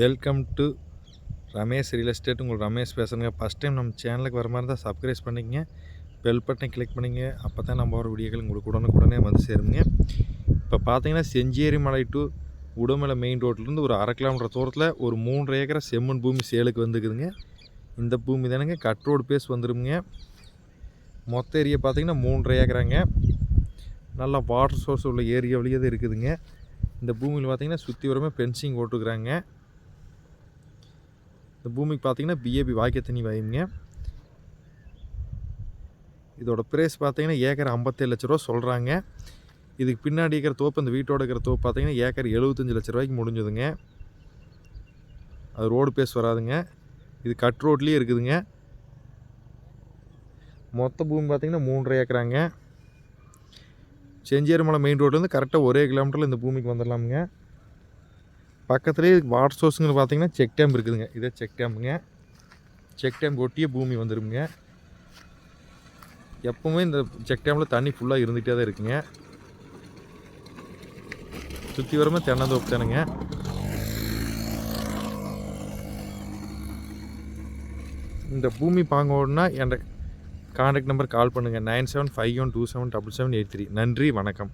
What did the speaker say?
Welcome to Ramesh real estate உங்கள் ரமேஷ் பேசுகிறேங்க first time நம்ம சேனலுக்கு வர மாதிரி இருந்தால் சப்ஸ்கிரைப் பண்ணிக்கங்க. பெல் பட்டனை கிளிக் பண்ணிங்க அப்போ தான் நம்ம ஒரு வீடியோக்கள் உங்களுக்கு உடனுக்குடனே வந்து சேருங்க. இப்போ பார்த்தீங்கன்னா செஞ்சேரி மலை டு உடுமலை மெயின் ரோட்லேருந்து ஒரு அரை கிலோமீட்டர் தூரத்தில் ஒரு மூன்று ஏக்கரை செம்மண் பூமி சேலுக்கு வந்துக்குதுங்க இந்த பூமி தானுங்க கட் ரோடு பேஸ் வந்துருங்க மொத்த ஏரியா பார்த்திங்கன்னா மூன்றரை ஏக்கராங்க. நல்லா வாட்டர் சோர்ஸ் உள்ள ஏரியா வழியாக தான் இருக்குதுங்க. இந்த பூமியில் பார்த்திங்கன்னா சுற்றி வரமே பென்சிங் போட்டுக்கிறாங்க இந்த பூமிக்கு பார்த்தீங்கன்னா பிஏபி வாய்க்க தண்ணி வாயுங்க இதோட ப்ரைஸ் பார்த்தீங்கன்னா ஏக்கர் ஐம்பத்தேழு லட்ச ரூபா சொல்கிறாங்க இதுக்கு பின்னாடி இருக்கிற தோப்பு இந்த வீட்டோட இருக்கிற தோப்பு பார்த்தீங்கன்னா ஏக்கர் எழுபத்தஞ்சு லட்ச ரூபாய்க்கு முடிஞ்சதுங்க. அது ரோடு பேஸ் வராதுங்க. இது கட் ரோட்லேயே இருக்குதுங்க. மொத்த பூமி பார்த்திங்கன்னா மூன்றரை ஏக்கராங்க. செஞ்சேரிமலை மெயின் ரோட்லேருந்து கரெக்டாக ஒரே கிலோமீட்டரில் இந்த பூமிக்கு வந்துடலாமுங்க. பக்கத்துலேயே வாட்டர் சோர்ஸுங்கிற பார்த்தீங்கன்னா செக் டேம் இருக்குதுங்க. இதே செக் டேமுங்க. செக் டேம் ஒட்டியே பூமி வந்துடுங்க எப்பவுமே இந்த செக் டேமில் தண்ணி ஃபுல்லாக இருந்துகிட்டே தான் இருக்குங்க. சுற்றி வரமே தென்னந்தோப்பு தானுங்க. இந்த பூமி பாங்கோடனா என் கான்டாக்ட் நம்பர் கால் பண்ணுங்கள் nine seven five one two seven double seven eight three. நன்றி வணக்கம்.